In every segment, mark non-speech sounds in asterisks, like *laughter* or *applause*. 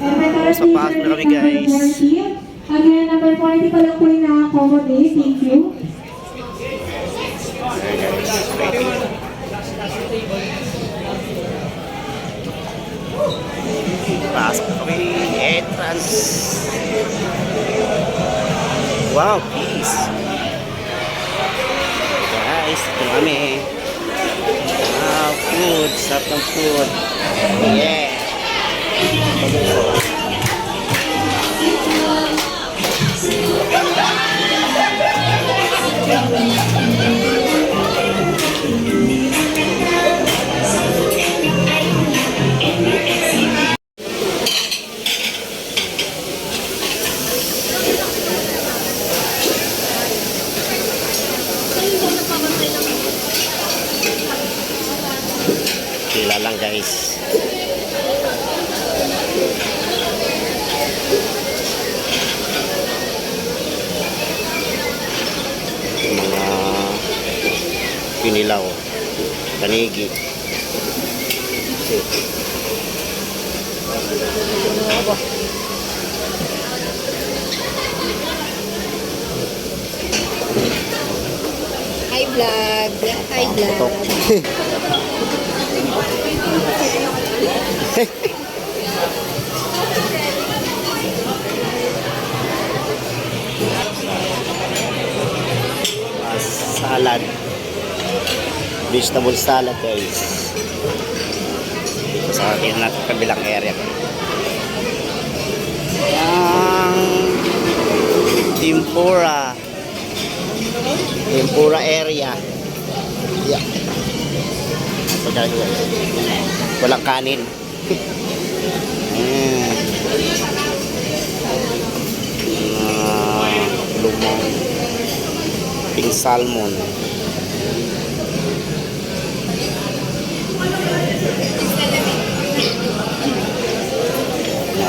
area. Tapos papasok na kami guys. Again, number 40 pa lang po yung na-accommodate. Thank you. Pasok na kami. Entrance. Wow, peace. Guys, ito kami. Wow, food. Sarap ng food. Yeah. Pinilaw, tanigi. Hi vlog. Hi vlog. *laughs* Salad. Vegetable salad guys. Dito sa atin natin kabilang area. Ang tempura. Tempura area. Yeah. Walang kanin. Mm. *laughs* Ah, lumong pink salmon.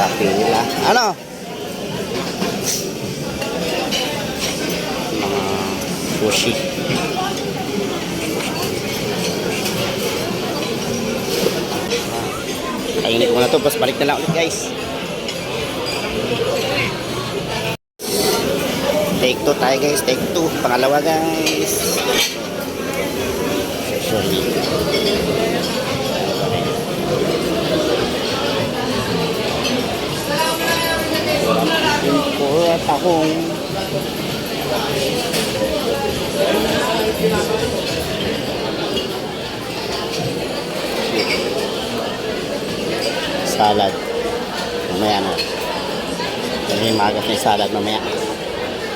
Nakapila. Ano? Mga sushi. Kainin ko na to, tapos balik na lang ulit guys. Take two tayo guys, take two. Pangalawa guys. Sorry. Impura takong. Salad. Mamaya na. Kasi magas na salad mamaya.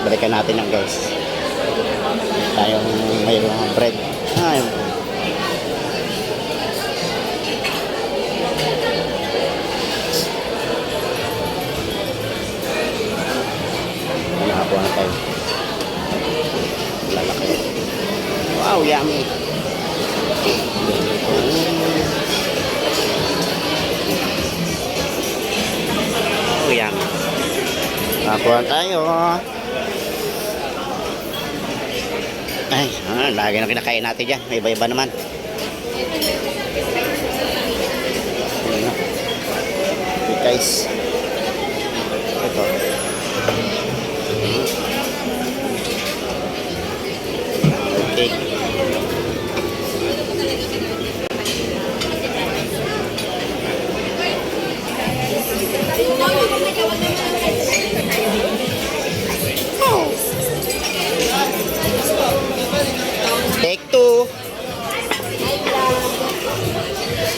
Balikan natin lang guys. Tayong may mga bread. Ah. Wow, yummy. Oh, yummy. Nakakuha tayo. Ay, ah, lagi na kinakain natin dyan. May iba-iba naman. Ayun. Okay, guys. Ito. Okay.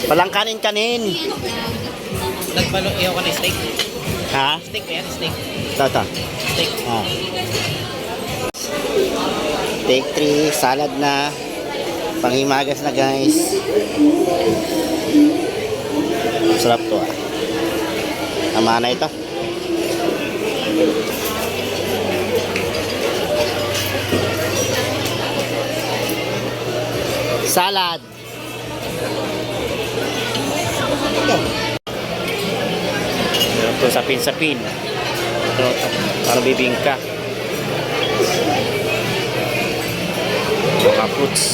Walang kanin-kanin. Nagpalo, ayaw ka na steak. Ha? Steak ba yan? Steak. Ito. Steak. Ah. Take three, salad na. Panghimagas na guys. Sarap to ah. Tama na ito. Salad. Meron to sapin-sapin. Ito, para bibingka. Mga fruits.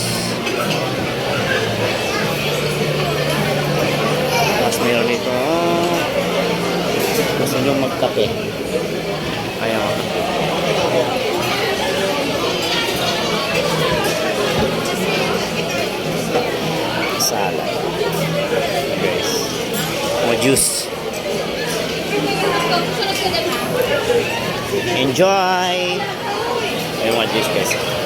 Tapos meron ito. Gusto nyo magkape. Juice. Enjoy! Ayaw mga juice guys.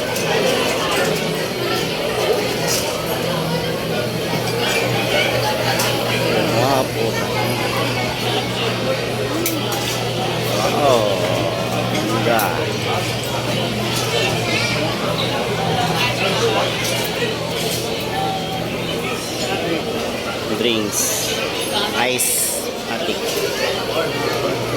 Ice.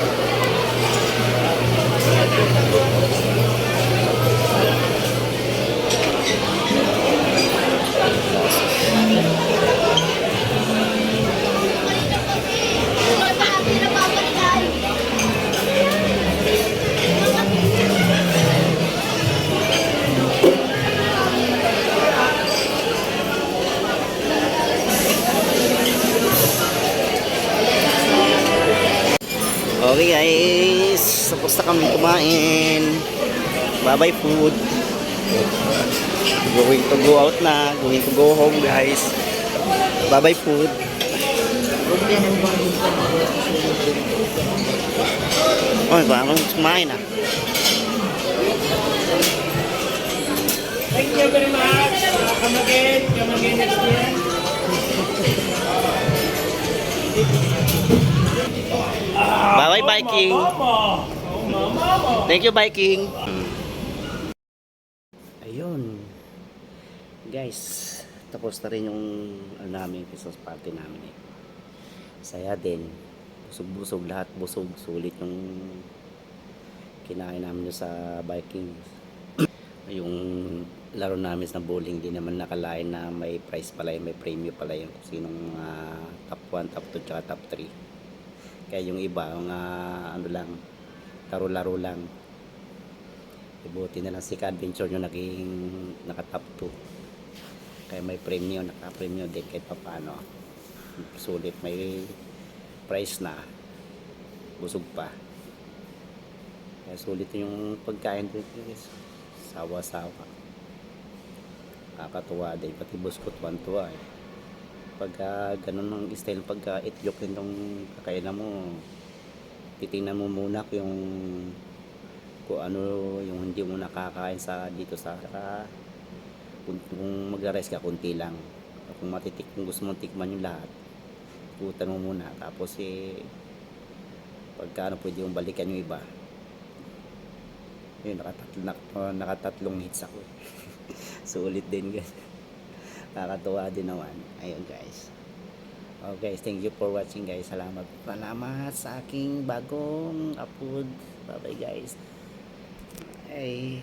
Okay guys, tapos na kami kumain. Bye-bye food. Going to go out na, going to go home guys. Bye-bye food. Oh, parang kumain ah. Thank you very much. Come again. Come again next year. Bye-bye Viking. Thank you Viking. Ayun. Guys, tapos na rin yung ano namin, Christmas party namin eh. Saya din. Busog-busog lahat, busog. Sulit yung kinain namin sa Viking. *clears throat* yung laro namin sa bowling, di naman nakalain na may prize pala yun, may premium pala yun. Kung sinong ah, top 1, top 2, tsaka top 3. Kaya yung iba, mga ano lang, laro-laro lang. Ibuti na lang si Ka-Adventure yung naging naka-top 2. Kaya may premium, naka-premium din kahit paano. Sulit, may price na. Busog pa. Kaya sulit yung pagkain guys. Sawa-sawa. Nakakatuwa din. Pati buskot tuwa eh pagka ganun ang style pagka itlog din tong kakainan mo titingnan mo muna yung kung ano yung hindi mo nakakain sa dito sa saka kung, kung magra-rice ka kunti lang. Kung matitik kung gusto mong tikman yung lahat putan mo muna. Tapos eh pagka ano pwede mong balikan yung iba. Yun nakatatlo, nak, nakatatlong hits ako *laughs* sulit din guys nakakatuwa din naman. Ayun guys. Oh guys thank you for watching guys. Salamat salamat sa aking bagong upload. Bye bye guys. Ay